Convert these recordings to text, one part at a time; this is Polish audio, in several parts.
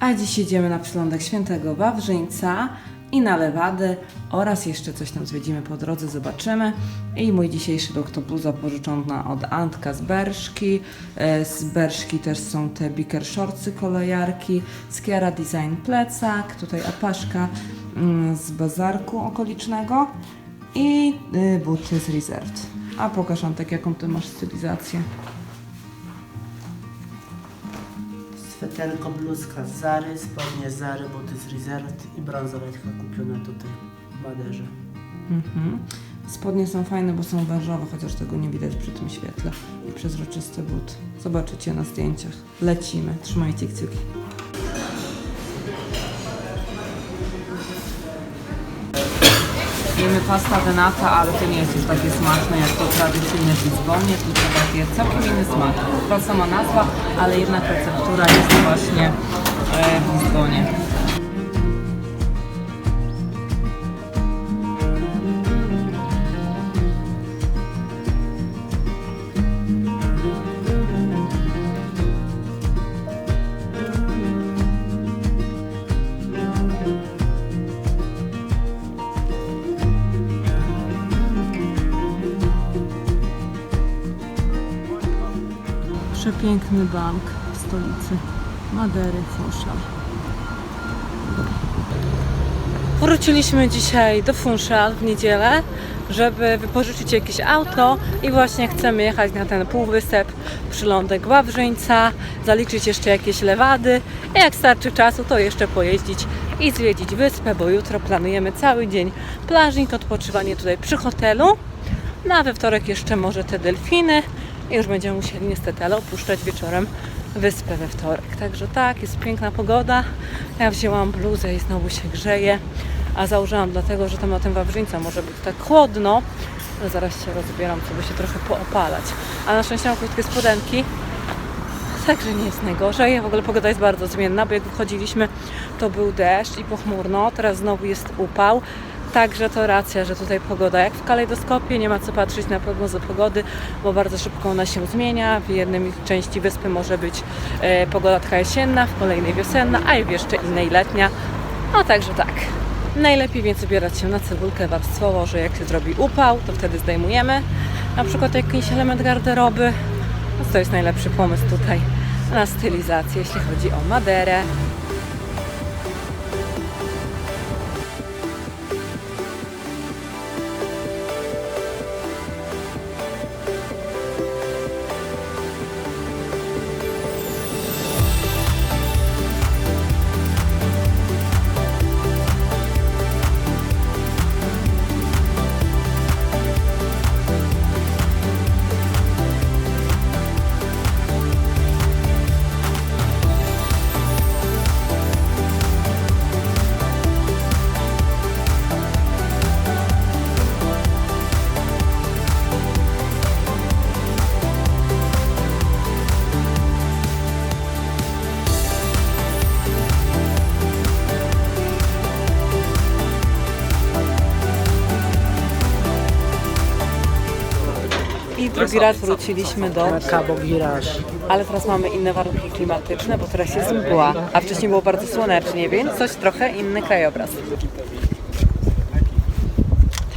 A dziś jedziemy na przylądek Świętego Wawrzyńca i na Lewady oraz jeszcze coś tam zwiedzimy po drodze, zobaczymy. I mój dzisiejszy look to bluza pożyczona od Antka z Berszki. E, Z Berszki też są te biker shortsy kolejarki, Skiara Design plecak, tutaj apaszka mm, z bazarku okolicznego i y, buty z Reserved. A pokaż Antek, jaką ty masz stylizację. Sweterko, bluzka z Zary, spodnie z Zary, buty z Reserved i bransoletka kupiona tutaj w baderze. Mhm. Spodnie są fajne, bo są wężowe, chociaż tego nie widać przy tym świetle. I przezroczysty but. Zobaczycie na zdjęciach. Lecimy. Trzymajcie kciuki. Jemy pasta denata, ale to nie jest już takie smaczne jak to tradycyjne. Tu to takie całkiem inny smak. Ta sama nazwa, ale jednak receptura jest właśnie e, w Lizbonie. Przepiękny bank w stolicy Madery, Funchal. Wróciliśmy dzisiaj do Funchal w niedzielę, żeby wypożyczyć jakieś auto i właśnie chcemy jechać na ten półwysep przylądek Wawrzyńca, zaliczyć jeszcze jakieś lewady i jak starczy czasu, to jeszcze pojeździć i zwiedzić wyspę, bo jutro planujemy cały dzień plażnik, odpoczywanie tutaj przy hotelu. No a we wtorek jeszcze może te delfiny i już będziemy musieli niestety, ale opuszczać wieczorem wyspę we wtorek. Także tak, jest piękna pogoda. Ja wzięłam bluzę i znowu się grzeje, a założyłam dlatego, że tam na tym Wawrzyńca może być tak chłodno. Ale zaraz się rozbieram, żeby się trochę poopalać. A na szczęście mam krótkie spodenki, Także nie jest najgorzej. W ogóle pogoda jest bardzo zmienna, bo jak wychodziliśmy, to był deszcz i pochmurno. Teraz znowu jest upał. Także to racja, że tutaj pogoda jak w kalejdoskopie, nie ma co patrzeć na prognozę pogody, bo bardzo szybko ona się zmienia. W jednej części wyspy może być e, pogoda taka jesienna, w kolejnej wiosenna, a w jeszcze innej letnia. No także tak. Najlepiej więc ubierać się na cebulkę warstwowo, że jak się zrobi upał, to wtedy zdejmujemy na przykład jakiś element garderoby. No to jest najlepszy pomysł tutaj na stylizację, jeśli chodzi o Maderę. Drugi raz wróciliśmy do Cabo Girage. ale teraz mamy inne warunki klimatyczne, bo teraz jest mgła, a wcześniej było bardzo słonecznie, więc coś trochę inny krajobraz.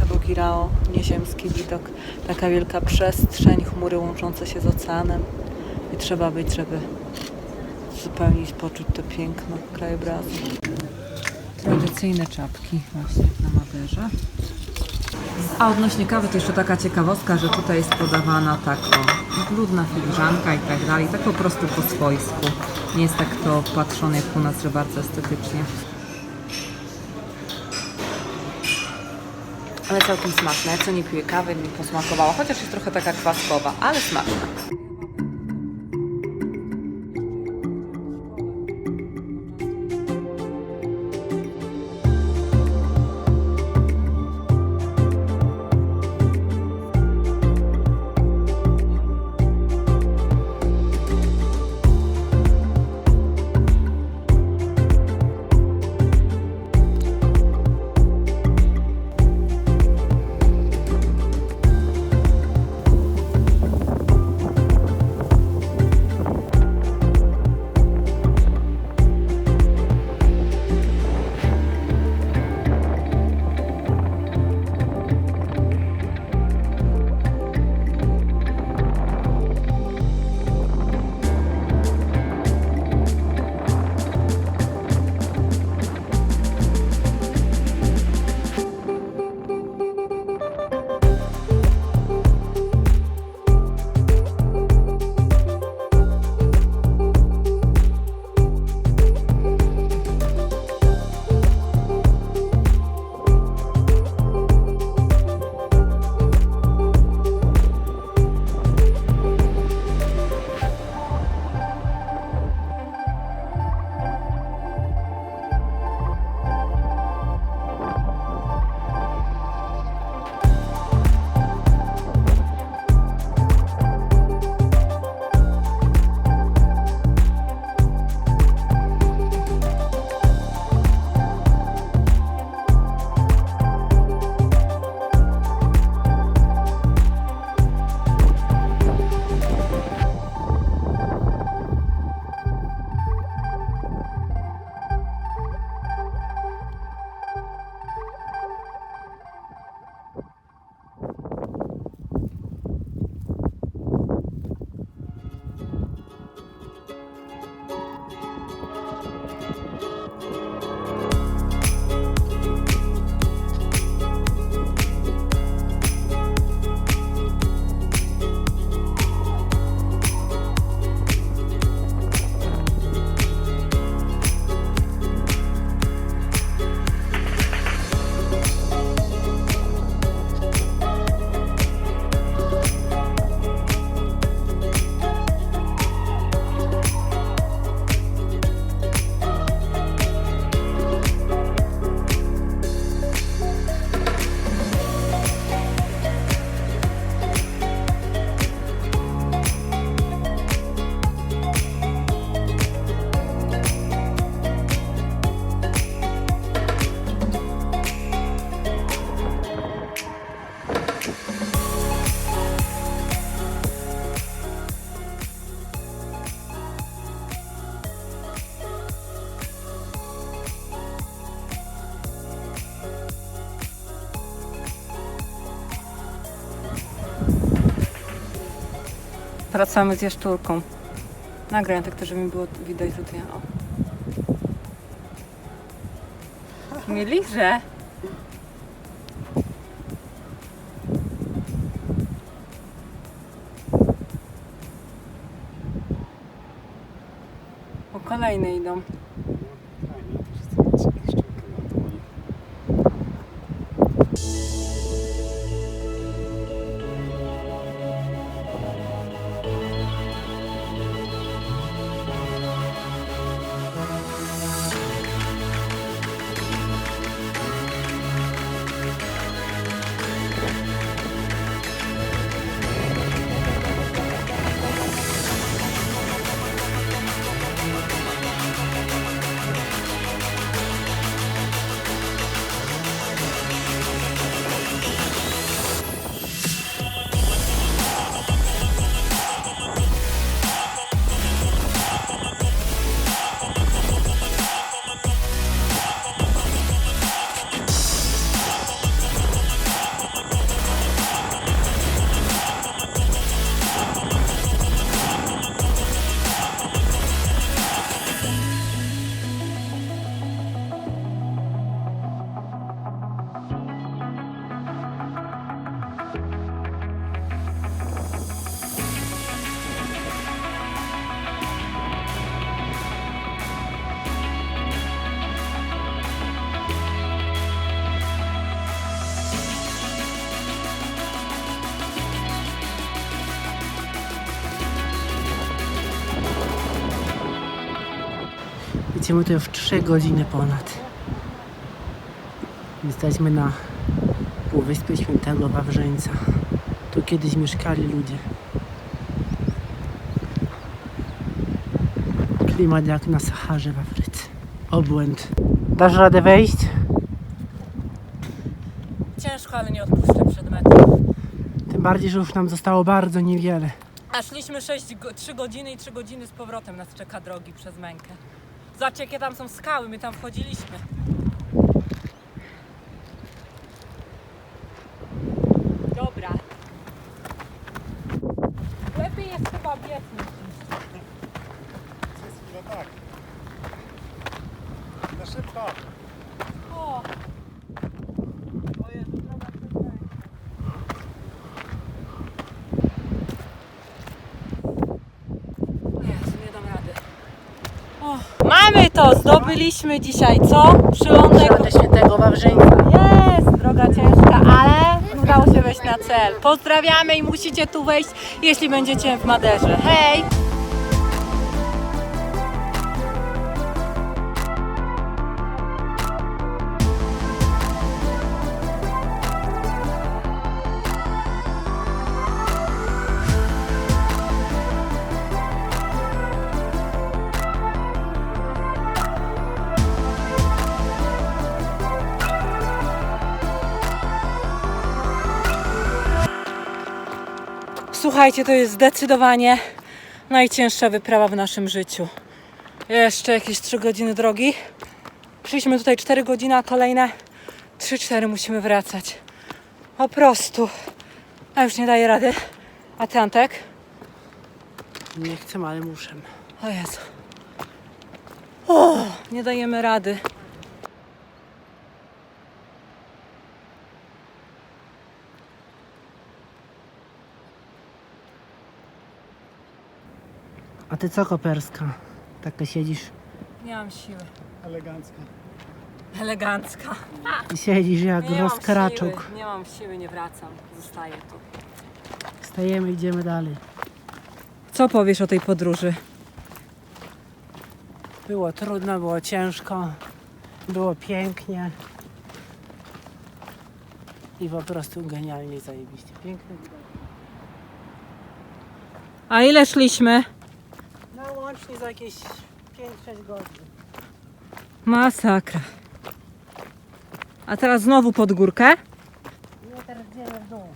Tabogirao, nieziemski widok, taka wielka przestrzeń, chmury łączące się z oceanem i trzeba być, żeby zupełnie poczuć to piękno krajobrazu. Tradycyjne czapki właśnie na Maderze. A odnośnie kawy to jeszcze taka ciekawostka, że tutaj jest podawana tak o, brudna filiżanka i tak dalej, tak po prostu po swojsku. Nie jest tak to patrzone jak u nas, że bardzo estetycznie. Ale całkiem smaczne. Co nie piję kawy, mi posmakowała, chociaż jest trochę taka kwaskowa, ale smaczna. Wracamy z jaszczurką. Nagram tak to, żeby mi było widać, ja. O. Mieli, że. O kolejne idą. Idziemy tu już 3 godziny ponad. Jesteśmy na Półwyspie Świętego Wawrzyńca. Tu kiedyś mieszkali ludzie. Klimat jak na Saharze w Afryce. Obłęd. Dasz radę wejść? Ciężko, ale nie odpuszczę przed metą. Tym bardziej, że już nam zostało bardzo niewiele. A szliśmy 6, go, 3 godziny i 3 godziny z powrotem nas czeka drogi przez mękę. Zobaczcie, jakie tam są skały, my tam wchodziliśmy. Dobra. Lepiej jest chyba biec niż iść. No tak. Na szybko. O! O Jezu, droga przez mękę. O Jezu, nie dam rady. O, mamy to! Zdobyliśmy dzisiaj, co? Przylądek Świętego Wawrzyńca. jest! Droga ciężka, ale udało się wejść na cel. Pozdrawiamy i musicie tu wejść, jeśli będziecie w Maderze. Hej! Słuchajcie, to jest zdecydowanie najcięższa wyprawa w naszym życiu. Jeszcze jakieś 3 godziny drogi. Przyszliśmy tutaj 4 godziny, a kolejne 3-4 musimy wracać. Po prostu. A już nie daję rady. A ty, Antek? Nie chcę, ale muszę. O Jezu. O, nie dajemy rady. A ty co, Koperska? Taka siedzisz Nie mam siły. Elegancka. i siedzisz jak Nie mam rozkraczuk. siły, nie mam siły, nie wracam. Zostaję tu. Stajemy, idziemy dalej. Co powiesz o tej podróży? Było trudno, było ciężko, było pięknie. I po prostu genialnie, zajebiście. Piękny. A ile szliśmy? No łącznie za jakieś 5-6 godzin. Masakra. A teraz znowu pod górkę? No teraz idziemy w dół.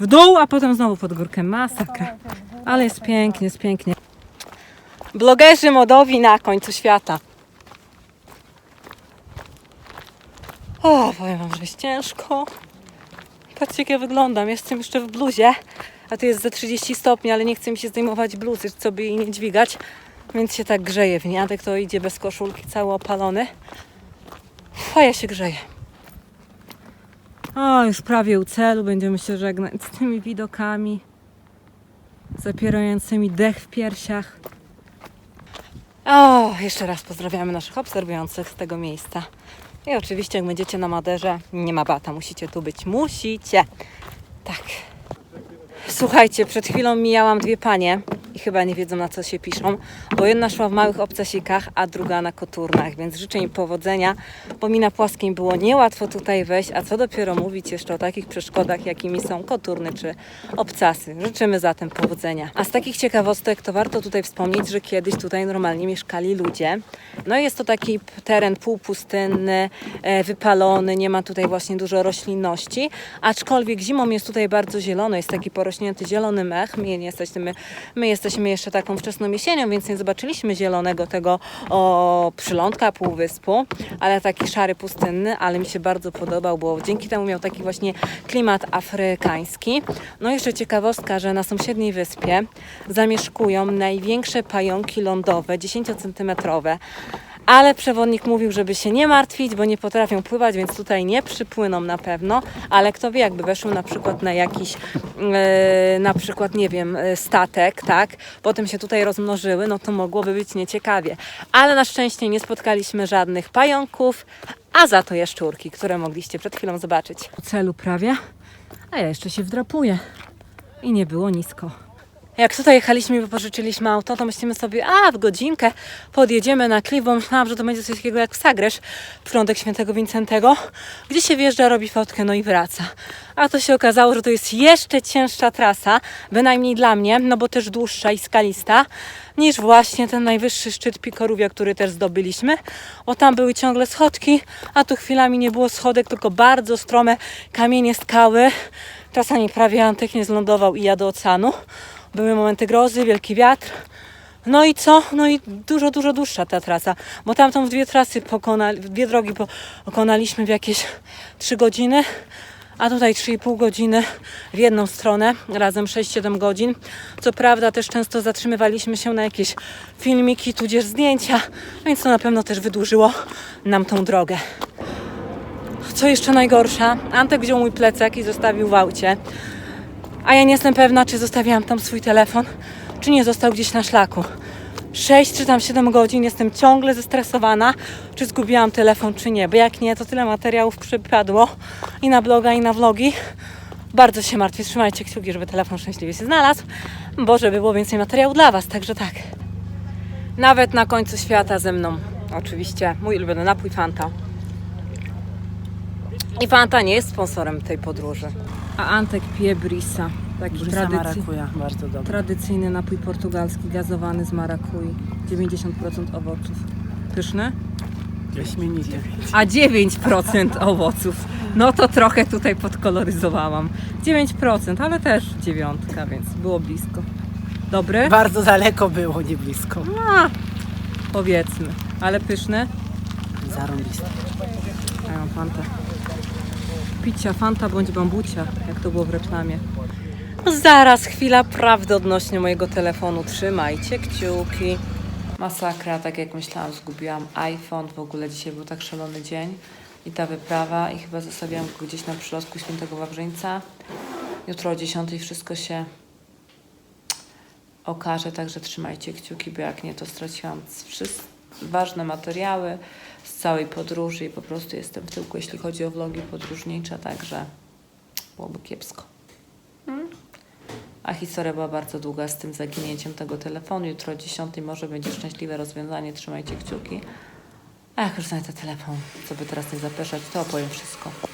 W dół, a potem znowu pod górkę. Masakra. Ale jest pięknie, jest pięknie. Blogerzy modowi na końcu świata. O, powiem wam, że jest ciężko. Patrzcie, jak ja wyglądam. Jestem jeszcze w bluzie, a tu jest za 30 stopni, ale nie chce mi się zdejmować bluzy, co by jej nie dźwigać, więc się tak grzeje w niej. Antek to idzie bez koszulki, cały opalony. A ja się grzeję. O, już prawie u celu będziemy się żegnać z tymi widokami zapierającymi dech w piersiach. O, jeszcze raz pozdrawiamy naszych obserwujących z tego miejsca. I oczywiście, jak będziecie na Maderze, nie ma bata, musicie tu być. Musicie. Tak. Słuchajcie, przed chwilą mijałam dwie panie i chyba nie wiedzą na co się piszą, bo jedna szła w małych obcasikach, a druga na koturnach, więc życzę im powodzenia, bo mi na płaskim było niełatwo tutaj wejść, a co dopiero mówić jeszcze o takich przeszkodach, jakimi są koturny czy obcasy. Życzymy zatem powodzenia. A z takich ciekawostek to warto tutaj wspomnieć, że kiedyś tutaj normalnie mieszkali ludzie. No jest to taki teren półpustynny, e, wypalony, nie ma tutaj właśnie dużo roślinności, aczkolwiek zimą jest tutaj bardzo zielono, jest taki porośnięty zielony mech. My nie jesteśmy, my jesteśmy jeszcze taką wczesną jesienią, więc nie zobaczyliśmy zielonego tego o, przylądka półwyspu, ale taki szary pustynny, ale mi się bardzo podobał, bo dzięki temu miał taki właśnie klimat afrykański. No jeszcze ciekawostka, że na sąsiedniej wyspie zamieszkują największe pająki lądowe, 10-centymetrowe. Ale przewodnik mówił, żeby się nie martwić, bo nie potrafią pływać, więc tutaj nie przypłyną na pewno. Ale kto wie, jakby weszły na przykład na jakiś, e, na przykład, nie wiem, e, statek, tak? Potem się tutaj rozmnożyły, no to mogłoby być nieciekawie. Ale na szczęście nie spotkaliśmy żadnych pająków, a za to jaszczurki, które mogliście przed chwilą zobaczyć. Po celu prawie, a ja jeszcze się wdrapuję. I nie było nisko. Jak tutaj jechaliśmy i wypożyczyliśmy auto, to myślimy sobie, a w godzinkę podjedziemy na Cliff, bo myślałam, że to będzie coś takiego jak Sagresz, przylądek świętego Wincentego, gdzie się wjeżdża, robi fotkę, no i wraca. A to się okazało, że to jest jeszcze cięższa trasa, bynajmniej dla mnie, no bo też dłuższa i skalista, niż właśnie ten najwyższy szczyt Pikorówia, który też zdobyliśmy, bo tam były ciągle schodki, a tu chwilami nie było schodek, tylko bardzo strome kamienie, skały. Czasami prawie Antek nie zlądował i ja do oceanu. Były momenty grozy, wielki wiatr. No i co? No i dużo, dużo dłuższa ta trasa, bo tamtą w dwie trasy pokonali, dwie drogi pokonaliśmy w jakieś 3 godziny, a tutaj 3,5 godziny w jedną stronę, razem 6-7 godzin. Co prawda też często zatrzymywaliśmy się na jakieś filmiki, tudzież zdjęcia, więc to na pewno też wydłużyło nam tą drogę. Co jeszcze najgorsza, Antek wziął mój plecak i zostawił w aucie. A ja nie jestem pewna, czy zostawiłam tam swój telefon, czy nie został gdzieś na szlaku. 6 czy tam 7 godzin jestem ciągle zestresowana, czy zgubiłam telefon, czy nie. Bo jak nie, to tyle materiałów przypadło i na bloga, i na vlogi. Bardzo się martwię. Trzymajcie kciuki, żeby telefon szczęśliwie się znalazł, bo żeby było więcej materiału dla Was. Także tak. Nawet na końcu świata ze mną. Oczywiście mój ulubiony napój Fanta. I Fanta nie jest sponsorem tej podróży. A Antek pije Brisa. Taki Brisa tradycy- marakuja, bardzo dobry. tradycyjny napój portugalski gazowany z marakui. 90% owoców. Pyszne? Wyśmienity. A 9% owoców. No to trochę tutaj podkoloryzowałam. 9%, ale też dziewiątka, więc było blisko. Dobry? Bardzo daleko było, nie blisko. A, powiedzmy. Ale pyszne? Zarąbiste. Ja mam fantę. Picia, fanta bądź bambucia, jak to było w reklamie. Zaraz, chwila prawdy odnośnie mojego telefonu. Trzymajcie kciuki. Masakra, tak jak myślałam, zgubiłam iPhone. W ogóle dzisiaj był tak szalony dzień i ta wyprawa i chyba zostawiłam go gdzieś na przylotku Świętego Wawrzyńca. Jutro o 10 wszystko się okaże, także trzymajcie kciuki, bo jak nie, to straciłam wszystkie ważne materiały z całej podróży i po prostu jestem w tyłku, jeśli chodzi o vlogi podróżnicze, także byłoby kiepsko. Mm. A historia była bardzo długa z tym zaginięciem tego telefonu. Jutro o 10 może będzie szczęśliwe rozwiązanie, trzymajcie kciuki. A jak już znajdę telefon, co by teraz nie zapeszać, to opowiem wszystko.